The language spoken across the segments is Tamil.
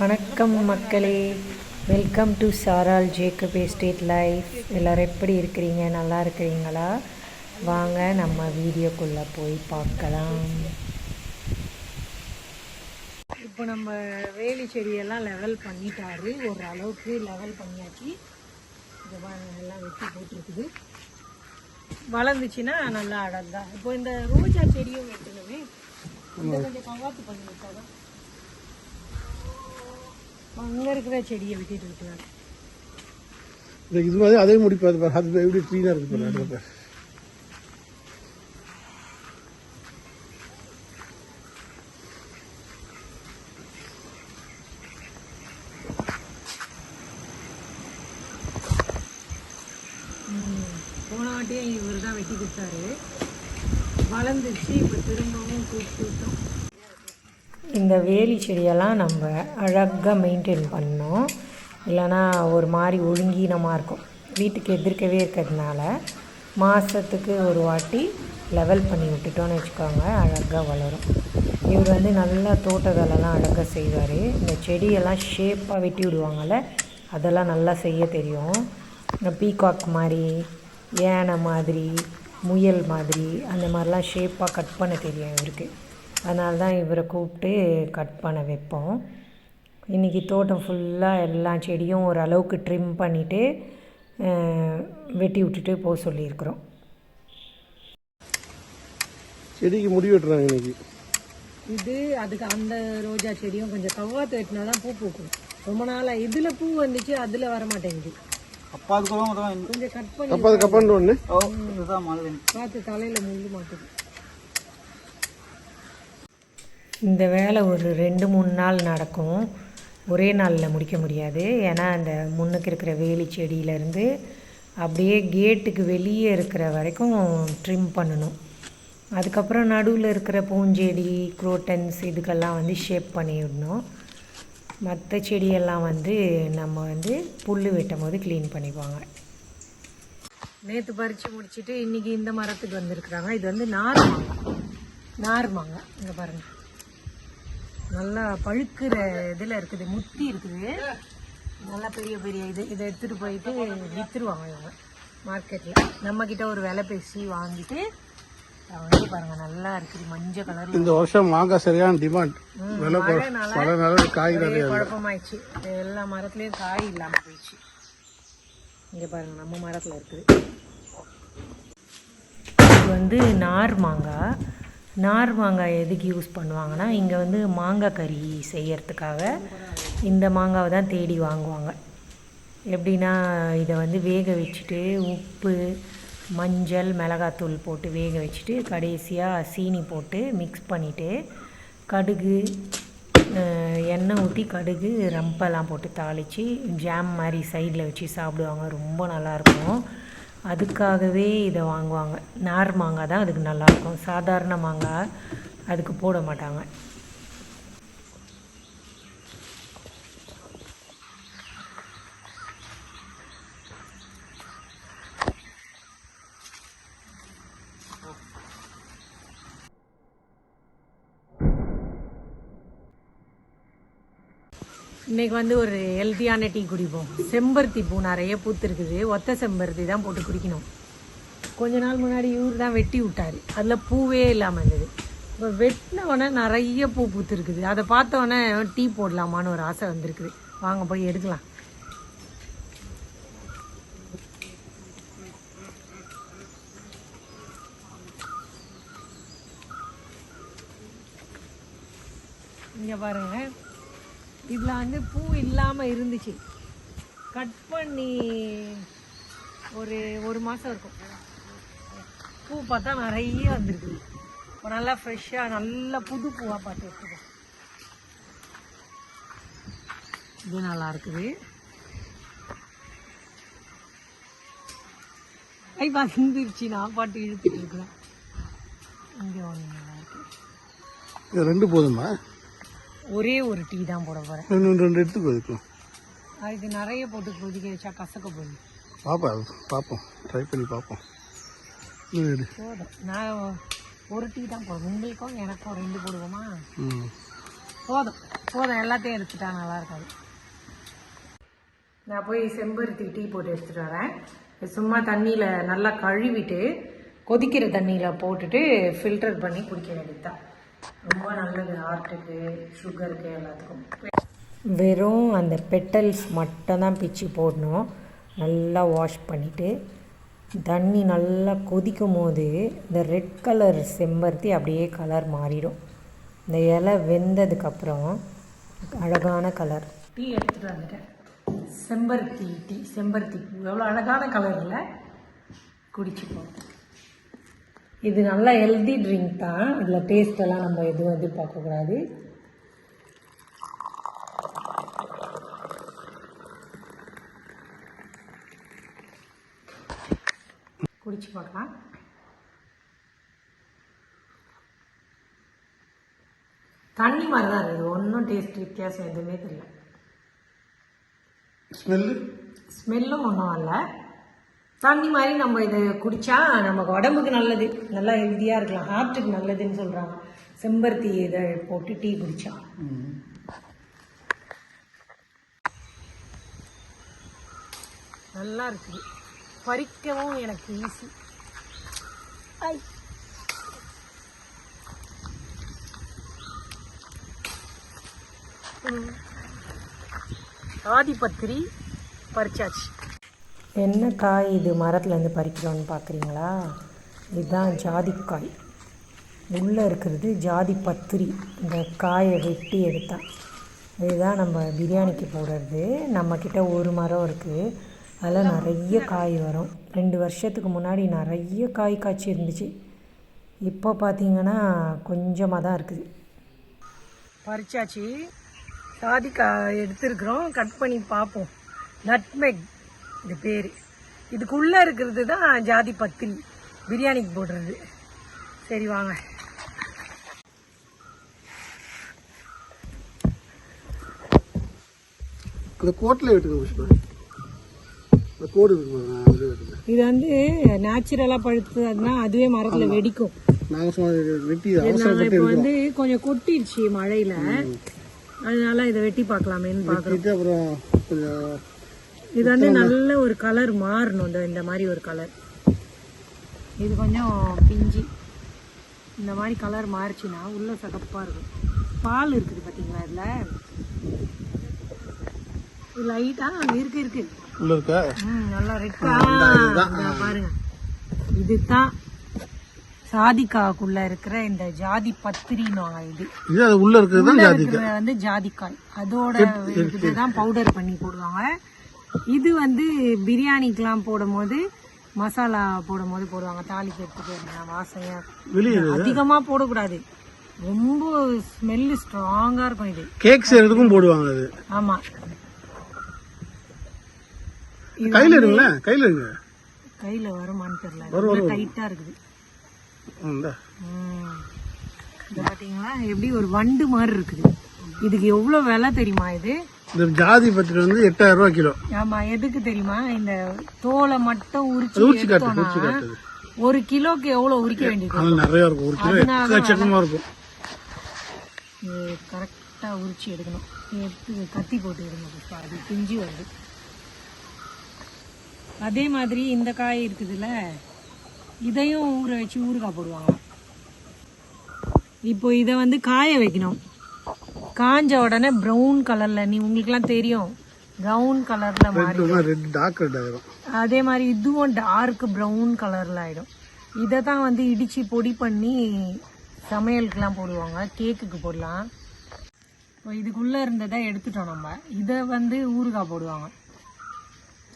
வணக்கம் மக்களே. வெல்கம் டு சாரால் ஜேக்கப் எஸ்டேட் லைஃப் எல்லோரும் எப்படி இருக்கிறீங்க? நல்லா இருக்கிறீங்களா? வாங்க நம்ம வீடியோக்குள்ளே போய் பார்க்கலாம். இப்போ நம்ம வேலி செடியெல்லாம் லெவல் பண்ணிட்டாரு. ஒரு அளவுக்கு லெவல் பண்ணியாச்சு எல்லாம் வெட்டி போட்டுருக்குது. வளர்ந்துச்சுன்னா நல்லா அடங்கா இப்போ இந்த ரோஜா செடியும் வெட்டணுமே. கொஞ்சம் கவாத்து பண்ணி விட்டாதான் அங்கே இருக்கிற செடியை விட்டுட்டு இந்த இது மாதிரி அதே முடிப்பாது பாரு அது எப்படி க்ளீனாக இருக்கு பாரு அதில் பாரு. போன வாட்டியும் இவர் தான் வெட்டி கொடுத்தாரு. வளர்ந்துச்சு இப்போ திரும்பவும் கூப்பிட்டு விட்டோம். இந்த வேலி செடியெல்லாம் நம்ம அழகாக மெயின்டைன் பண்ணோம் இல்லைன்னா ஒரு மாதிரி ஒழுங்கீனமாக இருக்கும். வீட்டுக்கு எதிர்க்கவே இருக்கிறதுனால மாதத்துக்கு ஒரு வாட்டி லெவல் பண்ணி விட்டுட்டோன்னு வச்சுக்கோங்க அழகாக வளரும். இவர் வந்து நல்லா தோட்ட வேலைலாம் அழகாக செய்வார். இந்த செடியெல்லாம் ஷேப்பாக வெட்டி விடுவாங்கள்ல அதெல்லாம் நல்லா செய்ய தெரியும். இந்த பீகாக் மாதிரி யானை மாதிரி முயல் மாதிரி அந்த மாதிரிலாம் ஷேப்பாக கட் பண்ண தெரியும் இவருக்கு. அதனால தான் இவரை கூப்பிட்டு கட் பண்ண வைப்போம். இன்றைக்கி தோட்டம் ஃபுல்லாக எல்லா செடியும் ஒரு அளவுக்கு ட்ரிம் பண்ணிவிட்டு வெட்டி விட்டுட்டு போக சொல்லியிருக்கிறோம். செடிக்கு முடி வெட்டுறாங்க இன்னைக்கு. இது அதுக்கு அந்த ரோஜா செடியும் கொஞ்சம் கவ்வாத்து வெட்டினா தான் பூ பூக்கும். ரொம்ப நாளாக இதில் பூ வந்துச்சு அதில் வர மாட்டேங்குது அப்பாவுக்கு தான் கொஞ்சம் கட் பண்ணி அப்போ அது இதுதான் மாதிரி பார்த்து தலையில் முள்ளு மாட்டுது. இந்த வேலை ஒரு ரெண்டு மூணு நாள் நடக்கும். ஒரே நாளில் முடிக்க முடியாது. ஏன்னா அந்த முன்னுக்கு இருக்கிற வேலி செடியிலேருந்து அப்படியே கேட்டுக்கு வெளியே இருக்கிற வரைக்கும் ட்ரிம் பண்ணணும். அதுக்கப்புறம் நடுவில் இருக்கிற பூஞ்செடி குரோட்டன்ஸ் இதுக்கெல்லாம் வந்து ஷேப் பண்ணி விடணும் மற்ற செடியெல்லாம் வந்து நம்ம வந்து புல் வெட்டும் போது க்ளீன் பண்ணிக்குவாங்க. நேற்று பறித்து முடிச்சுட்டு இன்றைக்கி இந்த மரத்துக்கு வந்திருக்கிறாங்க. இது வந்து நார் மாங்காய். நார் மாங்காய். இங்கே பாருங்கள் நல்லா பழுக்கிற இதில் இருக்குது முத்தி இருக்குது. நல்லா பெரிய பெரிய இது இதை எடுத்துகிட்டு போயிட்டு விற்றுருவாங்க இவங்க மார்க்கெட்டில் நம்மக்கிட்ட ஒரு விலை பேசி வாங்கிட்டு வந்து பாருங்கள் நல்லா இருக்குது மஞ்சள் கலரில் இந்த வருஷம் மாங்காய் சரியான டிமாண்ட் விலை கொ- மழைனால பல நாள் காய் ஒரே நிறைய இல்லை. குழப்பமாயிடுச்சு. எல்லா மரத்துலேயும் காய் இல்லாமல் போயிடுச்சு. இங்கே பாருங்க நம்ம மரத்தில் இருக்குது. இது வந்து நார் மாங்காய். நார் மாங்காய் எதுக்கு யூஸ் பண்ணுவாங்கன்னா இங்கே வந்து மாங்காய் கறி செய்யறதுக்காக இந்த மாங்காவை தான் தேடி வாங்குவாங்க. எப்படின்னா இதை வந்து வேக வச்சுட்டு உப்பு மஞ்சள் மிளகாத்தூள் போட்டு வேக வச்சுட்டு கடைசியாக சீனி போட்டு மிக்ஸ் பண்ணிவிட்டு கடுகு எண்ணெய் ஊற்றி கடுகு ரம்பெல்லாம் போட்டு தாளித்து ஜாம் மாதிரி சைடில் வச்சு சாப்பிடுவாங்க. ரொம்ப நல்லாயிருக்கும் அதுக்காகவே இதை வாங்குவாங்க. நார் மாங்காய் தான் அதுக்கு நல்லாயிருக்கும் சாதாரண மாங்காய் அதுக்கு போட மாட்டாங்க. இன்னைக்கு வந்து ஒரு ஹெல்த்தியான டீ குடிப்போம். செம்பருத்தி பூ நிறைய பூத்துருக்குது. ஒத்த செம்பருத்தி தான் போட்டு குடிக்கணும். கொஞ்ச நாள் முன்னாடி இவர் தான் வெட்டி விட்டார். அதில் பூவே இல்லாமல் இருந்தது. இப்போ வெட்டினவொடனே நிறைய பூ பூத்துருக்குது. அதை பார்த்தோன்னே டீ போடலாமான்னு ஒரு ஆசை வந்திருக்குது. வாங்க போய் எடுக்கலாம் இங்கே பாருங்க இதில் வந்து பூ இல்லாமல் இருந்துச்சு. கட் பண்ணி ஒரு ஒரு மாதம் இருக்கும். பூ பார்த்தா நிறைய வந்திருக்குது இப்போ நல்லா ஃப்ரெஷ்ஷாக நல்ல புது பூவாக பார்த்து எடுத்துக்கோ இது நல்லா இருக்குது. ஐ வந்துருச்சு. நான் பாட்டு இழுத்துட்டு இருக்கிறேன். இங்கே ஒன்று நல்லா இருக்கு. ரெண்டு போதுமா? ஒரே ஒரு டீ தான் போட போகிறேன் இன்னும் ரெண்டு எடுத்துக்கோ அதுக்கு நிறைய போட்டு கொதிக்க வச்சா கசக்க போகுது. பார்ப்போம் பார்ப்போம் ட்ரை பண்ணி பார்ப்போம் போதும். நான் ஒரு டீ தான் போடுவேன். உங்களுக்கும் எனக்கும் ரெண்டு போடுவோமா? ம். போதும். போதும். எல்லாத்தையும் எடுத்துட்டா நல்லா இருக்காது. நான் போய் செம்பருத்தி டீ போட்டு எடுத்துட்டு வரேன். இது சும்மா தண்ணியில் நல்லா கழுவிட்டு கொதிக்கிற தண்ணியில் போட்டுட்டு ஃபில்டர் பண்ணி குடிக்க வேண்டியதுதான். ரொம்ப நல்லது. ஹார்ட்டுக்கு சுகருக்கு எல்லாத்துக்கும். வெறும் அந்த பெட்டல்ஸ் மட்டும் தான் பிச்சு போடணும். நல்லா வாஷ் பண்ணிவிட்டு தண்ணி நல்லா கொதிக்கும் போது இந்த ரெட் கலர் செம்பருத்தி அப்படியே கலர் மாறிடும். இந்த இலை வெந்ததுக்கப்புறம் அழகான கலர் டீ எடுத்துகிட்டு வந்துட்டேன். செம்பருத்தி டீ செம்பருத்தி பூ. எவ்வளோ அழகான கலரில் குடிச்சுப்போம் இது நல்லா ஹெல்தி ட்ரிங்க் தான். இதில் டேஸ்டெல்லாம் நம்ம எதுவும் எதிர்பார்க்கக்கூடாது குடிச்சு பார்க்கலாம். தண்ணி மாதிரி தான் இருக்குது ஒன்றும் டேஸ்ட் வித்தியாசம் எதுவுமே தெரியல. ஸ்மெல்லு? ஸ்மெல்லும் ஒன்றும் இல்லை. தண்ணி மாதிரி நம்ம இதை குடித்தா நமக்கு உடம்புக்கு நல்லது. நல்லா ஹெல்த்தியாக இருக்கலாம். ஹார்ட்டுக்கு நல்லதுன்னு சொல்கிறாங்க செம்பருத்தி இதை போட்டு டீ குடித்தா நல்லா இருக்குது. பறிக்கவும் எனக்கு ஈஸி ஆதிபத்திரி பறிச்சாச்சு. என்ன காய் இது மரத்துலேருந்து பறிக்கிறோன்னு பார்க்குறீங்களா இதுதான் ஜாதிக்காய். உள்ளே இருக்கிறது ஜாதி பத்திரி இந்த காயை வெட்டி எடுத்தா. இதுதான் நம்ம பிரியாணிக்கு போடுறது. நம்மக்கிட்ட ஒரு மரம் இருக்குது அதில் நிறைய காய் வரும். ரெண்டு வருஷத்துக்கு முன்னாடி நிறைய காய் காய்ச்சி இருந்துச்சு. இப்போ பார்த்தீங்கன்னா கொஞ்சமாக தான் இருக்குது. பறிச்சாச்சு. சாதிக்காய் எடுத்துருக்குறோம். கட் பண்ணி பார்ப்போம். நட்மெக் இது பேர். இதுக்குள்ளே இருக்கிறது தான் ஜாதி பத்திரி. பிரியாணிக்கு போடுறது. சரி வாங்க. இந்த கோட்டில் வெட்டுங்க கோடு இது வந்து நேச்சுரலாக பழுத்ததுன்னா அதுவே மரத்தில் வெடிக்கும். இப்போ வந்து கொஞ்சம் கொட்டிடுச்சு மழையில். அதனால இதை வெட்டி பார்க்கலாமேன்னு பார்க்குறோம். இது வந்து நல்ல ஒரு கலர் மாறணும். இந்த இந்த மாதிரி ஒரு கலர் இது கொஞ்சம் பிஞ்சி. இந்த மாதிரி கலர் மாறிச்சுன்னா உள்ள சகப்பாக இருக்கும். பால் இருக்குது பார்த்தீங்களா இதில்? இது லைட்டாக இருக்கு இருக்கு. உள்ள இருக்கா? ம் நல்லா ரெட்டா பாருங்க. இதுதான் சாதிக்காக்குள்ள இருக்கிற இந்த ஜாதி பத்திரின்னு இது. இது அது உள்ள இருக்கிறது தான் உள்ள ஜாதி இருக்கிறது வந்து ஜாதிக்காய். அதோட இதுதான் பவுடர் பண்ணி போடுவாங்க. இது வந்து பிரியாணிக்கெல்லாம் போடும்போது மசாலா போடும்போது போடுவாங்க. தாளிக்கிறதுக்கு வாசனையா. அதிகமா போடக்கூடாது. ரொம்ப ஸ்மெல்லு ஸ்ட்ராங்கா இருக்கும் இது. கேக் செய்யறதுக்கும் போடுவாங்க அது. ஆமா. கையில் எடுங்களேன் கையில் எடுங்க. கையில வருமான்னு தெரியல. டைட்டா இருக்குது. இந்தா. பாத்தீங்களா எப்படி ஒரு வண்டு மாதிரி இருக்குது. இதுக்கு எவ்வளவு விலை தெரியுமா இது? இந்த ஜாதி பத்திரி வந்து எட்டாயிரம் ரூபாய் கிலோ. ஆமா எதுக்கு தெரியுமா? இந்த தோலை மட்டும் உரிச்சு உரிச்சு காட்டு உரிச்சு ஒரு கிலோக்கு எவ்வளவு உரிக்க வேண்டியது? அது நிறைய இருக்கும் ஒரு கிலோ எக்கச்சக்கமா இருக்கும். கரெக்டா உரிச்சு எடுக்கணும். எடுத்து கத்தி போட்டு எடுங்க அது பிஞ்சு வருது. அதே மாதிரி இந்த காய் இருக்குதுல்ல இதையும் ஊற வச்சு ஊறுகாய் போடுவாங்க. இப்போ இதை வந்து காய வைக்கணும். காஞ்ச உடனே ப்ரௌன் கலர்ல நீ உங்களுக்குலாம் தெரியும் ப்ரௌன் கலர்ல மாறி அதே மாதிரி இதுவும் டார்க் ப்ரௌன் கலரில் ஆகிடும் இதை தான் வந்து இடித்து பொடி பண்ணி சமையலுக்குலாம் போடுவாங்க. கேக்குக்கு போடலாம். இப்போ இதுக்குள்ளே இருந்ததை எடுத்துட்டோம் நம்ம. இதை வந்து ஊறுகாய் போடுவாங்க.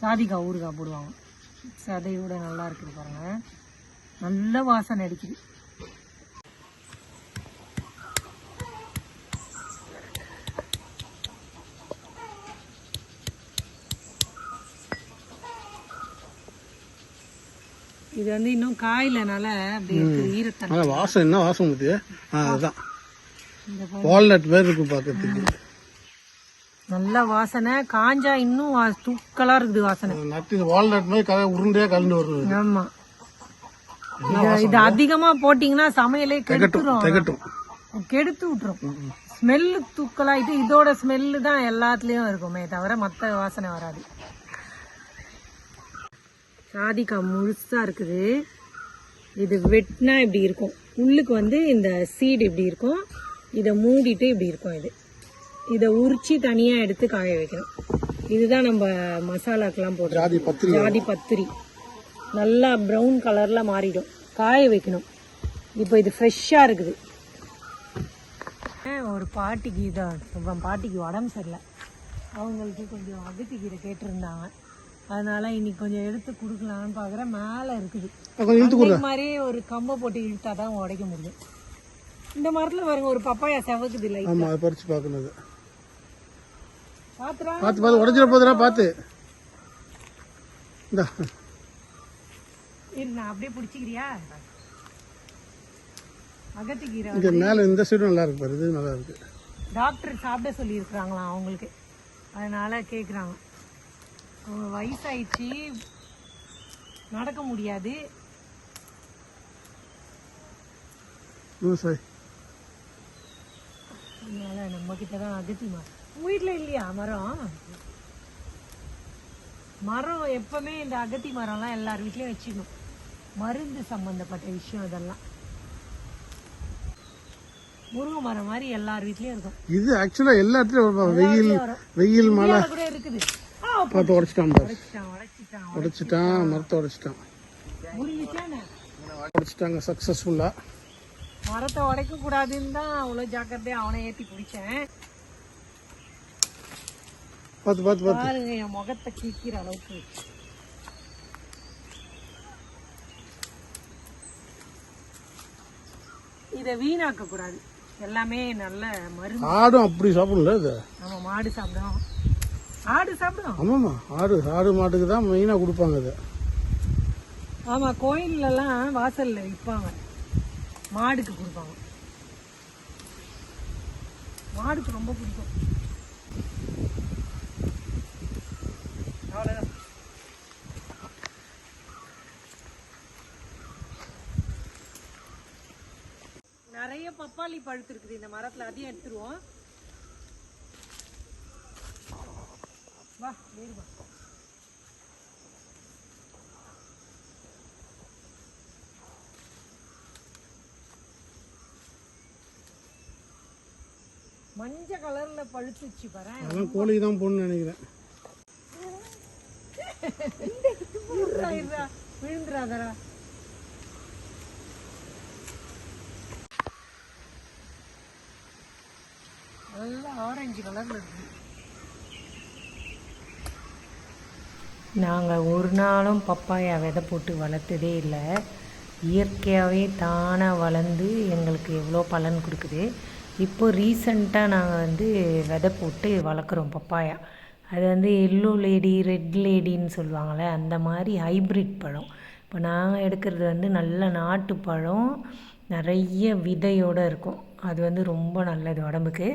சாதிக்காய் ஊறுகாய் போடுவாங்க. சதையோட நல்லா இருக்குது பாருங்க. நல்ல வாசனை அடிக்குது. இது வந்து இன்னும் காயிலனால ஈரத்தன்மை. வாசம் என்ன வாசம் ஆ அதுதான் வால்நட் மாதிரி இருக்கும் பார்க்கறதுக்கு நல்ல வாசனை. காஞ்சா இன்னும் வா- தூக்கலா இருக்குது வாசனை. நட்டு வால்நட் மாதிரி கல உருண்டையா கலந்து வருது. ஆமா. இது- இது அதிகமா போட்டீங்கன்னா சமையலே கெடுத்துரும். கெடுத்து விட்டுரும். ஸ்மெல்லு தூக்கலாயிட்டு இதோட ஸ்மெல்லு தான் எல்லாத்துலேயும் இருக்குமே தவிர மற்ற வாசனை வராது. ஜாதிக்காய் முழுசாக இருக்குது. இது வெட்டினா இப்படி இருக்கும். உள்ளுக்கு வந்து இந்த சீடு இப்படி இருக்கும். இதை மூடிட்டு இப்படி இருக்கும் இது. இதை உரிச்சு தனியாக எடுத்து காய வைக்கணும். இதுதான் நம்ம மசாலாக்கெல்லாம் போடுறோம். ஜாதி பத்திரி. ஜாதி பத்திரி. நல்லா ப்ரௌன் கலரில் மாறிடும். காய வைக்கணும். இப்போ இது ஃப்ரெஷ்ஷாக இருக்குது. ஒரு பாட்டிக்கு இதான் இப்போ பாட்டிக்கு உடம்பு சரியில்லை. அவங்களுக்கு கொஞ்சம் அகத்திக்கீரை கேட்டிருந்தாங்க. அதனால இன்னைக்கு கொஞ்சம் எடுத்து கொடுக்கலான்னு பார்க்குறேன் மேலே இருக்குது. மாதிரி ஒரு கம்பை போட்டு இழுத்தா தான் உடைக்க முடியும். இந்த மரத்தில் பாருங்க ஒரு பப்பாயா செவக்குது இல்லை பறித்து பார்க்கணும் பார்த்து பார்த்து உடஞ்சிட போதுடா பார்த்து இந்தா. அப்படியே பிடிச்சிக்கிறியா? அகத்திக்கீரை இங்கே மேலே இந்த சைடும் நல்லா இருக்கு பாரு இது நல்லா இருக்கு. டாக்டர் சாப்பிட சொல்லியிருக்கிறாங்களாம் அவங்களுக்கு. அதனால கேட்குறாங்க அவங்க வயசாயிடுச்சு. நடக்க முடியாது. அதனால நம்ம கிட்ட தான் அகத்தி மரம் உங்க வீட்டில் இல்லையா மரம்? மரம் எப்பவுமே இந்த அகத்தி மரம்லாம் எல்லார் வீட்லயும் வச்சுக்கணும். மருந்து சம்பந்தப்பட்ட விஷயம் இதெல்லாம் முருங்கை மரம் மாதிரி எல்லார் வீட்லயும் இருக்கும். இது ஆக்சுவலாக எல்லா இடத்துலையும் வரும். வெயில் வெயில் மழை. கூட இருக்குது. ஆ பார்த்து உடச்சிட்டான் உடைச்சிட்டான் உடைச்சிட்டான் மரத்தை உடைச்சிட்டான். உடைச்சிட்டாங்க சக்ஸஸ்ஃபுல்லாக மரத்தை உடைக்க கூடாதுன்னு தான் அவ்வளோ ஜாக்கிரதையா அவனை ஏத்தி பிடிச்சேன். பார்த்து பார்த்து பார்த்து பாருங்க என் முகத்தை கிக்கிற அளவுக்கு. இதை வீணாக்க கூடாது எல்லாமே நல்ல மருந்து. ஆடும் அப்படி சாப்பிடல இது? நம்ம மாடு சாப்பிடும். ஆடு சாப்பிடும். ஆமாம்மா ஆடு ஆடு மாட்டுக்கு தான் மெயினாக கொடுப்பாங்க இது. ஆமா கோயில்ல எல்லாம் வாசல்ல விற்பாங்க. மாடுக்கு கொடுப்பாங்க. மாடுக்கு ரொம்ப பிடிக்கும். நிறைய பப்பாளி பழுத்து இருக்குது. இந்த மரத்துல அதையும் எடுத்துருவோம். வா ஏறு வா. மஞ்சள் கலர்ல பழுத்துச்சு பாரு. அதெல்லாம் கோழிக்கு தான் நினைக்கிறேன். விழுந்துடாதரா நல்லா ஆரஞ்சு கலர்ல இருக்கு நாங்கள் ஒரு நாளும் பப்பாயா விதை போட்டு வளர்த்ததே இல்லை. இயற்கையாகவே தானாக வளர்ந்து எங்களுக்கு எவ்வளோ பலன் கொடுக்குது. இப்போ ரீசண்டாக நாங்கள் வந்து விதை போட்டு வளர்க்குறோம் பப்பாயா. அது வந்து எல்லோ லேடி ரெட் லேடின்னு சொல்லுவாங்கள்ல அந்த மாதிரி ஹைப்ரிட் பழம். இப்போ நாங்கள் எடுக்கிறது வந்து நல்ல நாட்டு பழம் நிறைய விதையோடு இருக்கும். அது வந்து ரொம்ப நல்லது உடம்புக்கு.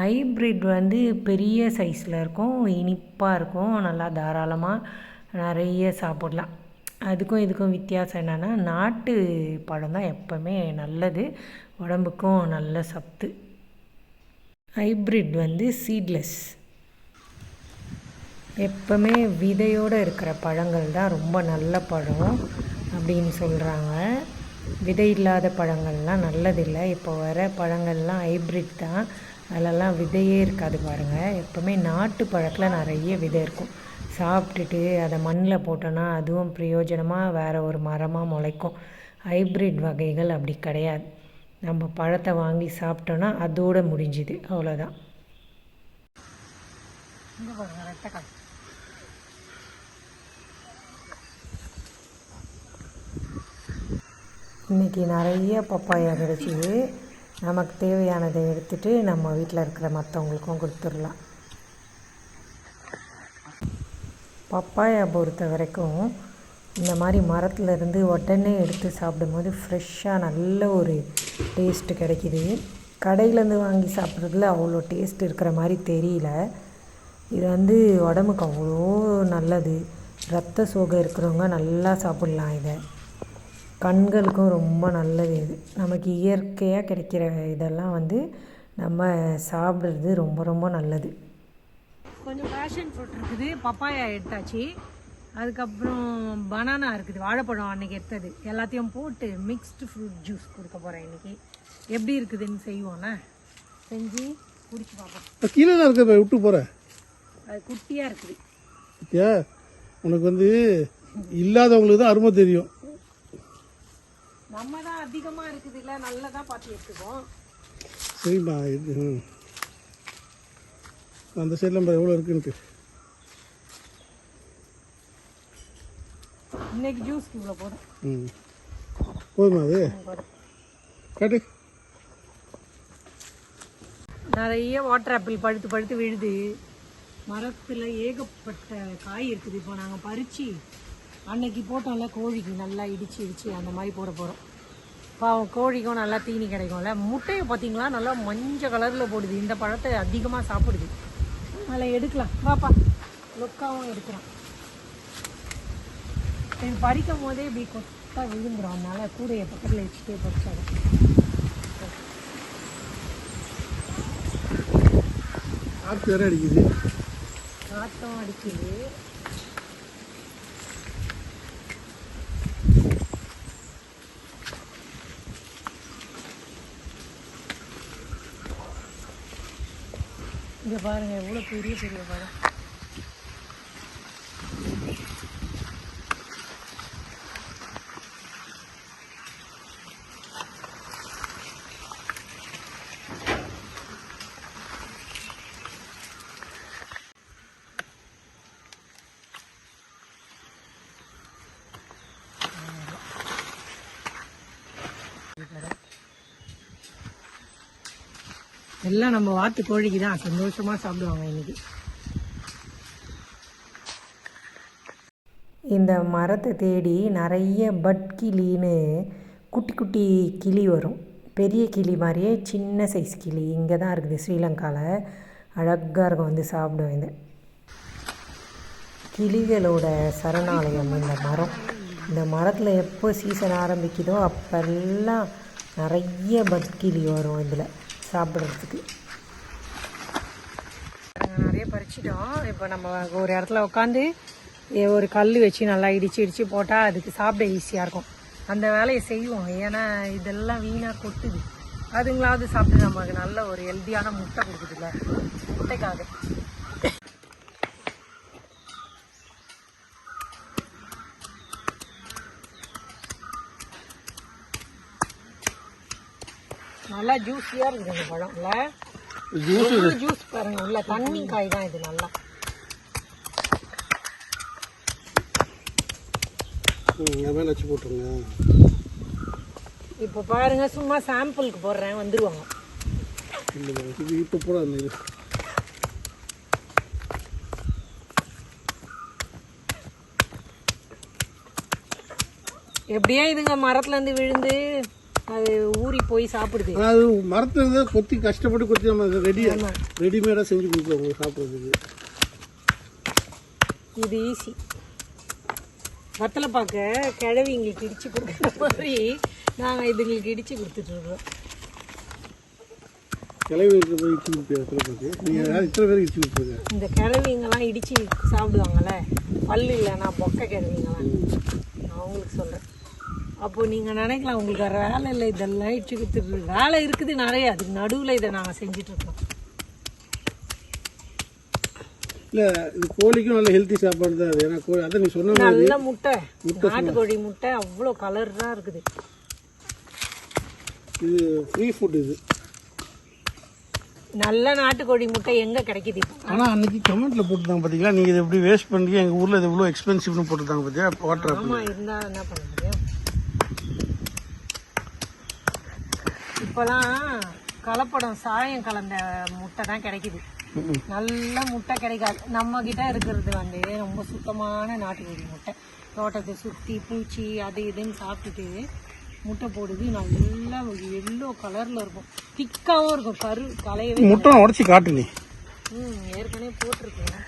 ஹைப்ரிட் வந்து பெரிய சைஸில் இருக்கும் இனிப்பாக இருக்கும் நல்லா தாராளமாக நிறைய சாப்பிடலாம். அதுக்கும் இதுக்கும் வித்தியாசம் என்னென்னா நாட்டு பழம் தான் எப்போவுமே நல்லது. உடம்புக்கும் நல்ல சத்து. ஹைப்ரிட் வந்து சீட்லெஸ் எப்பவுமே விதையோடு இருக்கிற பழங்கள் தான் ரொம்ப நல்ல பழம் அப்படின்னு சொல்கிறாங்க விதை இல்லாத பழங்கள்லாம் நல்லதில்லை. இப்போ வர பழங்கள்லாம் ஹைப்ரிட் தான். அதெல்லாம் விதையே இருக்காது பாருங்கள் எப்போவுமே நாட்டு பழத்தில் நிறைய விதை இருக்கும். சாப்பிட்டுட்டு அதை மண்ணில் போட்டோன்னா அதுவும் பிரயோஜனமாக வேறு ஒரு மரமாக முளைக்கும். ஹைப்ரிட் வகைகள் அப்படி கிடையாது. நம்ம பழத்தை வாங்கி சாப்பிட்டோன்னா அதோடு முடிஞ்சுது. அவ்வளோதான் இங்கே பாருங்க ரெட்டைக்காய் இன்றைக்கி நிறைய பப்பாயா கிடச்சிது நமக்கு தேவையானதை எடுத்துகிட்டு நம்ம வீட்டில் இருக்கிற மற்றவங்களுக்கும் கொடுத்துடலாம். பப்பாயா பொறுத்த வரைக்கும் இந்த மாதிரி மரத்துலேருந்து உடனே எடுத்து சாப்பிடும்போது ஃப்ரெஷ்ஷாக நல்ல ஒரு டேஸ்ட்டு கிடைக்கிது. கடையிலேருந்து வாங்கி சாப்பிட்றதுல அவ்வளோ டேஸ்ட் இருக்கிற மாதிரி தெரியல. இது வந்து உடம்புக்கு அவ்வளோ நல்லது. ரத்த சோகை இருக்கிறவங்க நல்லா சாப்பிட்லாம் இதை. கண்களுக்கும் ரொம்ப நல்லது இது. நமக்கு இயற்கையாக கிடைக்கிற இதெல்லாம் வந்து நம்ம சாப்பிட்றது ரொம்ப ரொம்ப நல்லது. கொஞ்சம் பேஷன் ஃப்ரூட் இருக்குது. பப்பாயா எடுத்தாச்சு. அதுக்கப்புறம் பனானா இருக்குது. வாழைப்பழம் அன்னைக்கு எடுத்தது. எல்லாத்தையும் போட்டு மிக்ஸ்டு ஃப்ரூட் ஜூஸ் கொடுக்க போகிறேன் இன்னைக்கு. எப்படி இருக்குதுன்னு செய்வோண்ணா செஞ்சு குடிச்சு பார்ப்போம். இப்போ கீழே தான் இருக்க இப்ப விட்டு போகிற அது குட்டியாக இருக்குது. ஓகே உனக்கு வந்து இல்லாதவங்களுக்கு தான் அருமை தெரியும். நம்ம தான் அதிகமாக இருக்குது இல்லை நல்லதாக பார்த்து சரிம்மா இது. அந்த சைடில் பாரு எவ்வளோ இருக்குன்ட்டு இன்னைக்கு ஜூஸ் இவ்வளோ போதும். ம். போதுமா அது? காட்டு. நிறைய வாட்டர் ஆப்பிள் பழுத்து பழுத்து விழுது. மரத்தில் ஏகப்பட்ட காய் இருக்குது. இப்போ நாங்கள் பறித்து அன்னைக்கு போட்டோம்ல கோழிக்கு நல்லா இடிச்சு இடித்து அந்த மாதிரி போட போகிறோம் பாவம் கோழிக்கும் நல்லா தீனி கிடைக்கும்ல. முட்டையை பார்த்தீங்களா? நல்லா மஞ்சள் கலரில் போடுது. இந்த பழத்தை அதிகமாக சாப்பிடுது. அதில் எடுக்கலாம். பாப்பா லுக்காகவும் எடுக்கலாம். இது பறிக்கும் போதே இப்படி கொத்தா விழுந்துடும் அதனால கூடையை பக்கத்தில் வச்சுட்டே பறிச்சாங்க காற்று வேற அடிக்குது. காத்தம் அடிக்குது. இங்கே பாருங்க எவ்வளோ பெரிய பெரிய படம். எல்லாம் நம்ம வாத்து கோழிக்கு தான் சந்தோஷமாக சாப்பிடுவாங்க இன்னைக்கு. இந்த மரத்தை தேடி நிறைய பட் கிளின்னு குட்டி குட்டி கிளி வரும். பெரிய கிளி மாதிரியே சின்ன சைஸ் கிளி இங்கே தான் இருக்குது ஸ்ரீலங்காவில் அழகாக இருக்கும் வந்து சாப்பிடும் இந்த கிளிகளோட சரணாலயம் இந்த மரம். இந்த மரத்தில் எப்போ சீசன் ஆரம்பிக்குதோ அப்போல்லாம் நிறைய பட் கிளி வரும் இதில். சாப்பிட்றதுக்கு. நிறைய பறிச்சிட்டோம். இப்போ நம்ம ஒரு இடத்துல உட்காந்து ஒரு கல் வச்சு நல்லா இடிச்சு இடிச்சு போட்டால் அதுக்கு சாப்பிட ஈஸியாக இருக்கும். அந்த வேலையை செய்வோம். ஏன்னா இதெல்லாம் வீணாக கொட்டுது. அதுங்களாவது சாப்பிட்டு நமக்கு நல்ல ஒரு ஹெல்த்தியான முட்டை கொடுக்குதுல்ல. முட்டைக்காக. நல்லா ஜூஸியாக இருக்குது இந்த பழம். இல்லை? ஜூஸ் ஜூஸ் பாருங்க. உள்ள தண்ணி காய் தான் இது நல்லா. வச்சு போட்டுருங்க. இப்போ பாருங்க சும்மா சாம்பிளுக்கு போடுறேன். வந்துருவாங்க. இப்போ போட அந்த எப்படியே இதுங்க மரத்துல இருந்து விழுந்து? அது ஊறி போய் சாப்பிடுது. அது மரத்துல கொத்தி கஷ்டப்பட்டு கொத்தி நம்ம ரெடி ரெடிமேடாக செஞ்சு கொடுக்குறோம் உங்களுக்கு சாப்பிட்றதுக்கு. இது ஈஸி வத்தலை பார்க்க கிழவி எங்களுக்கு இடிச்சு கொடுக்குற மாதிரி நாங்கள் இதுங்களுக்கு இட்லி கொடுப்பீங்க? இந்த கிழவிங்கெல்லாம் இடிச்சு சாப்பிடுவாங்கல்ல? பல்லு இல்லைன்னா பொக்கை கிழவிங்கெல்லாம். அப்போ நீங்கள் நினைக்கலாம் உங்களுக்கு வேறு வேலை இல்லை இதெல்லாம் இடிச்சு கொடுத்துட்டு வேலை இருக்குது நிறைய. அதுக்கு நடுவில் இதை நாங்கள் செஞ்சிட்ருக்கோம் இல்லை இது கோழிக்கும் நல்ல ஹெல்த்தி சாப்பாடு தான் அது. ஏன்னா கோழி அதான் நீ சொன்ன நல்ல முட்டை. நாட்டுக்கோழி முட்டை அவ்வளோ கலர் தான் இருக்குது. இது ஃப்ரீ ஃபுட் இது. நல்ல நாட்டுக்கோழி முட்டை எங்கே கிடைக்குது? ஆனால் அன்னைக்கு கமெண்ட்டில் போட்டுருந்தாங்க பார்த்தீங்களா நீங்கள் இதை எப்படி வேஸ்ட் பண்ணி எங்கள் ஊரில் இது இவ்வளோ எக்ஸ்பென்சிவ்னு போட்டுருந்தாங்க பார்த்தியா வாட்டர் ஆமாம் இருந்தால் என்ன பண்ண முடியும் இப்போலாம் கலப்படம் சாயம் கலந்த முட்டை தான் கிடைக்குது. நல்ல முட்டை கிடைக்காது. நம்ம கிட்ட இருக்கிறது வந்து ரொம்ப சுத்தமான நாட்டுக்கோழி முட்டை. தோட்டத்தை சுற்றி பூச்சி அது இதுன்னு சாப்பிட்டுட்டு முட்டை போடுது. நல்லா எல்லோ கலரில் இருக்கும். திக்காகவும் இருக்கும். கரு கலையவே முட்டை உடச்சி காட்டு நீ. ம் ஏற்கனவே போட்டிருக்கேன்.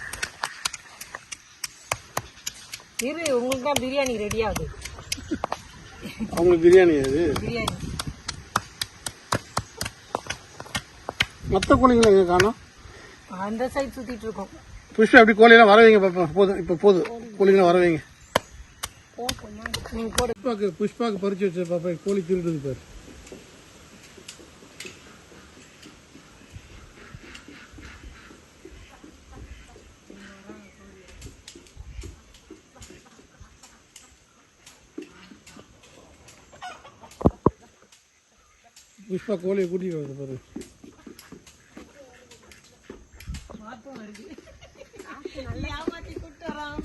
இரு உங்களுக்கு தான் பிரியாணி ரெடி ஆகுது. அவங்களுக்கு பிரியாணி அது பிரியாணி. மற்ற கோழிங்களை எங்கே காணோம்? அந்த சைடு சுத்திட்டு இருக்கோம். புஷ்பா அப்படி கோழியெல்லாம் வர வைங்க பாப்பா போதும் இப்போ போதும். கோழிங்களை வர வைங்க. புஷ்பாக்கு புஷ்பாக்கு பறிச்சு வச்ச பாப்பா. கோழி திருடுது பாரு. புஷ்பா கோழியை கூட்டிட்டு வருது பாரு. ஏமாத்தி கூட்டு வரான்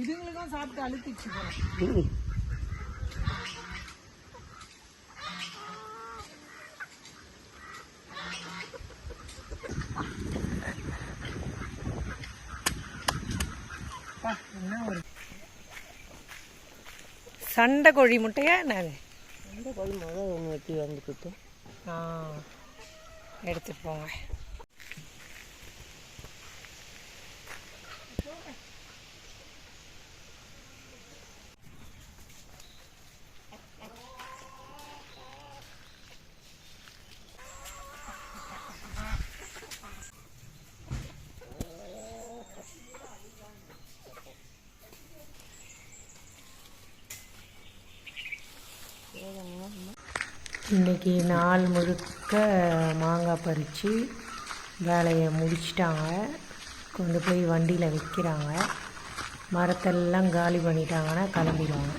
இதுங்களுக்கும் சாப்பிட்டு அழுத்திச்சு போல ம். சண்டை கோழி முட்டையா என்னது இந்த கோழி முதல் ஒன்று வெட்டி. வந்துக்கிட்டு ஆ எடுத்துட்டு போங்க. இன்றைக்கி நாள் முழுக்க மாங்காய் பறித்து வேலையை முடிச்சிட்டாங்க. கொண்டு போய் வண்டியில் வைக்கிறாங்க. மரத்தெல்லாம் காலி பண்ணிட்டாங்கன்னா கிளம்பிடுவாங்க.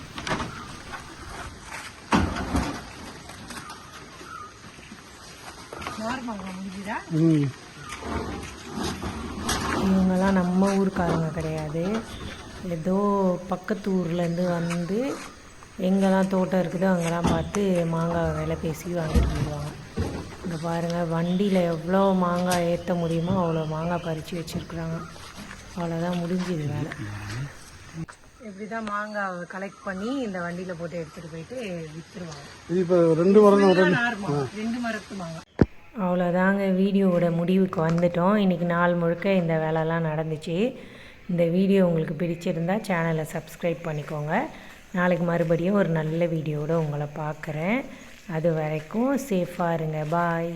இவங்கெல்லாம் நம்ம ஊருக்காரங்க கிடையாது. ஏதோ பக்கத்து ஊர்லேருந்து வந்து எங்கெல்லாம் தோட்டம் இருக்குதோ அங்கெல்லாம் பார்த்து மாங்காய் விலை பேசி வாங்கிட்டு போயிடுவாங்க இங்கே பாருங்கள் வண்டியில் எவ்வளோ மாங்காய் ஏற்ற முடியுமோ அவ்வளோ மாங்காய் பறித்து வச்சுருக்குறாங்க. அவ்வளோதான் முடிஞ்சுது வேலை. இப்படி தான் மாங்காய் கலெக்ட் பண்ணி இந்த வண்டியில் போட்டு எடுத்துகிட்டு போயிட்டு விற்றுருவாங்க இது இப்போ ரெண்டு நார்மல் ரெண்டு மரத்து மாங்காய். அவ்வளோதாங்க வீடியோவோட முடிவுக்கு வந்துட்டோம். இன்றைக்கி நாள் முழுக்க இந்த வேலைலாம் நடந்துச்சு. இந்த வீடியோ உங்களுக்கு பிடிச்சிருந்தா சேனலை சப்ஸ்கிரைப் பண்ணிக்கோங்க. நாளைக்கு மறுபடியும் ஒரு நல்ல வீடியோடு உங்களை பார்க்குறேன். அது வரைக்கும் சேஃபாக இருங்க. பாய்